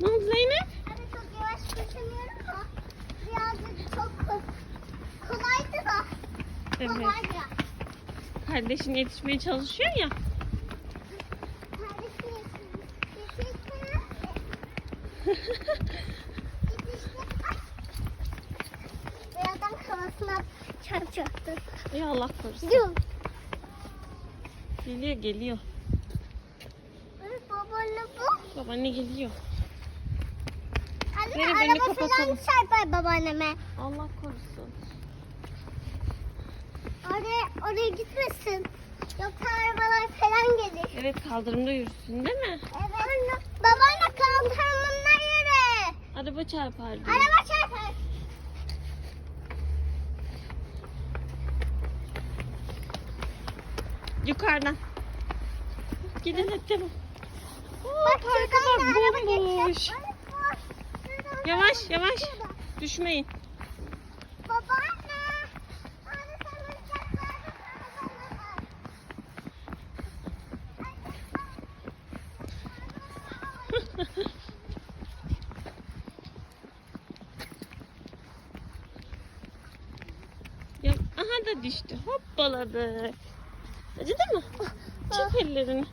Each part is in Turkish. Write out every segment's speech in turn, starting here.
Ne oldu Zeynep? Çok yavaş koşamıyorum da birazcık çok ko- kolaydı da. Evet. Kardeşin yetişmeye çalışıyor ya. Kardeşim yetişti. Birazdan kafasına çarpacaktı. Ey Allah korusun. Yok. Geliyor geliyor. Babaanne bu. Babaanne geliyor. Zeynep, elini araba kapatalım. falan çarpar babaanneme. Allah korusun. Oraya, oraya gitmesin. Yoksa arabalar falan gelir. Evet kaldırımda yürüsün değil mi? Evet. Anne, babaanne kaldırımında yürü. Araba çarpar diyor. Araba çarpar. Yukarıdan. Gidin hadi tamam. Bak arkadan şuradan da araba bomboş. geçiyor. Bak, bak. Şuradan Yavaş yavaş. Düşmeyin. Babaanne. Ya, aha da düştü. Hoppaladı. Acıdı mı? Çek ellerini.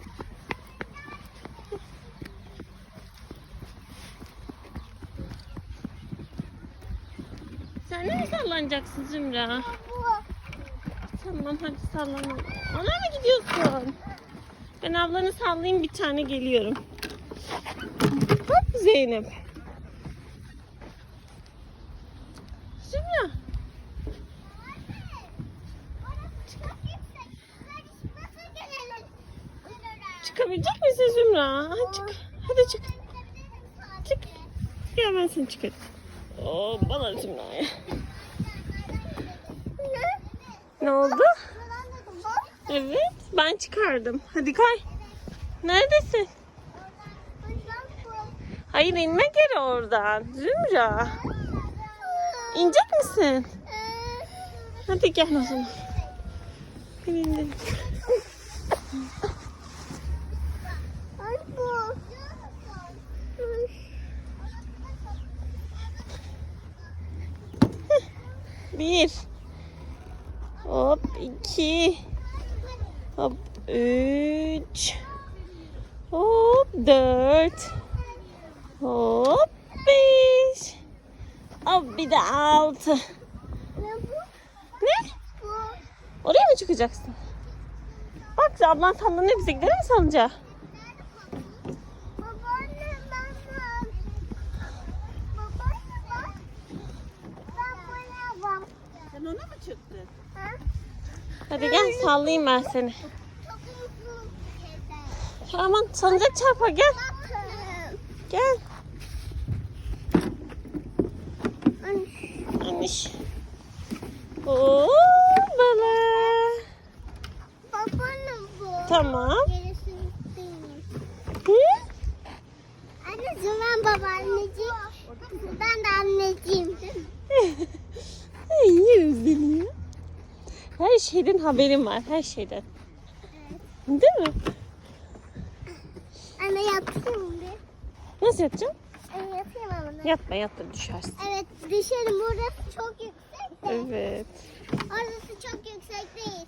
Sen mi sallanacaksın Zümra? Tamam hadi sallana. Ona mı gidiyorsun? Ben ablanı sallayayım bir tane geliyorum. Hop Zeynep. Zümra. Çıkabilecek misin Zümra? Hadi çık. Hadi çık. Çık. Ya ben seni çıkarım. Oo bana Zümra'ya. Ne oldu? Evet ben çıkardım. Hadi kay. Neredesin? Hayır inme geri oradan. Zümra. İnecek misin? Hadi gel o zaman. Ben indim. Ay bu. Bir. Hop iki. Hop üç. Hop dört. Hop beş. Hop bir de altı. Ne bu? Ne? Bu. Oraya mı çıkacaksın? Bak ablan sallanıyor bize gidelim mi salınca? Babaanne ben var. Babaanne bak. Ben böyle var. Ha? Hadi gel sallayayım ben seni. Aman salıncak çarpar gel. Gel. Anış. Oo bala. Babaanne bu. Tamam. Hı? Anneciğim ben babaanneciğim. Ben de anneciğim. Ay ya. Her şeyden haberim var. Her şeyden. Değil mi? Anne yatayım bir. Nasıl yatacaksın? Ee, yatayım ama. Yatma yatma düşersin. Evet düşerim. Burası çok yüksek de. Evet. Orası çok yüksek değil.